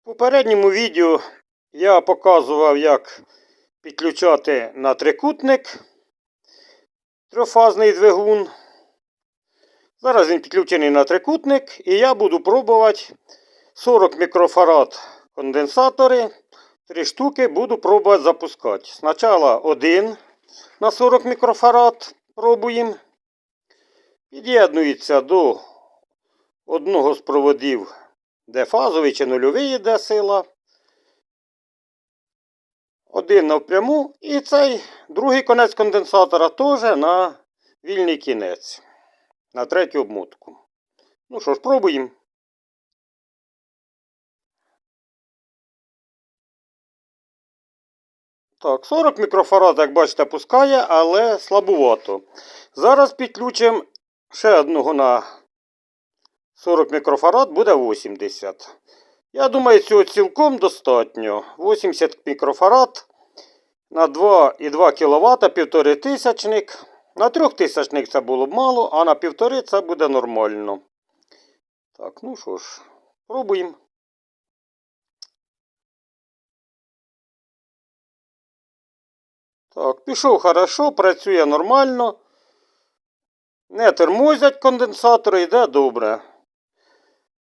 В попередньому відео я показував, як підключати на трикутник трьохфазний двигун. Зараз він підключений на трикутник, і я буду пробувати 40 мікрофарад конденсатори. Три штуки буду пробувати запускати. Спочатку один на 40 мікрофарад пробуємо. Під'єднується до одного з проводів, де фазовий чи нульовий йде сила. Один навпряму і цей другий конець конденсатора теж на вільний кінець. На третю обмотку. Ну що ж, пробуємо. Так, 40 мікрофарад, як бачите, пускає, але слабувато. Зараз підключимо ще одного на 40 мікрофарад, буде 80. Я думаю, цього цілком достатньо. 80 мікрофарад на 2,2 кВт, 1,5 тисячник. На 3 тисячник це було б мало, а на 1,5 це буде нормально. Так, ну що ж, пробуємо. Так, пішов хорошо, працює нормально. Не термозять конденсатори, йде добре.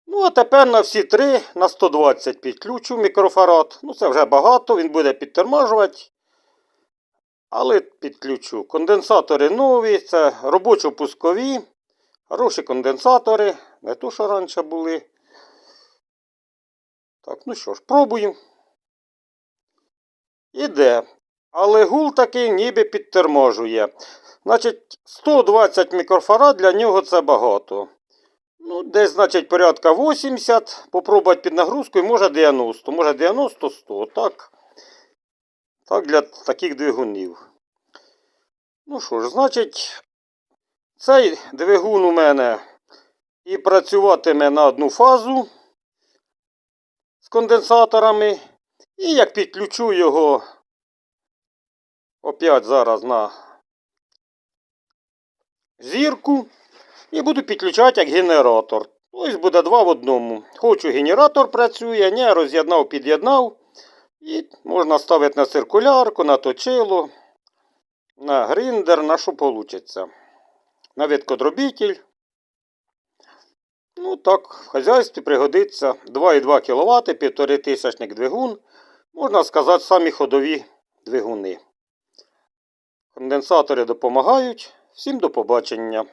Ну, а тепер на всі три на 120 підключу мікрофарад. Ну, це вже багато, він буде підтормажувати. Але підключу. Конденсатори нові, це робочо-пускові. Хороші конденсатори. Не то, що раніше були. Так, ну що ж, пробуємо. Іде. Але гул такий ніби підторможує. Значить, 120 мікрофарад для нього це багато. Ну, десь, значить, порядка 80. Попробувати під нагрузкою, може 90. Може 90-100. Так. Так для таких двигунів. Ну що ж, значить, цей двигун у мене і працюватиме на одну фазу з конденсаторами. І як підключу його опять зараз на зірку і буду підключати як генератор. Ось буде два в одному. Хочу генератор працює, не роз'єднав, під'єднав. І можна ставити на циркулярку, на точило, на гриндер, на що вийде. На відкодробітель. Ну так, в хазяйстві пригодиться 2,2 кВт, 1,5 тисячник двигун. Можна сказати, самі ходові двигуни. Конденсатори допомагають. Всім до побачення.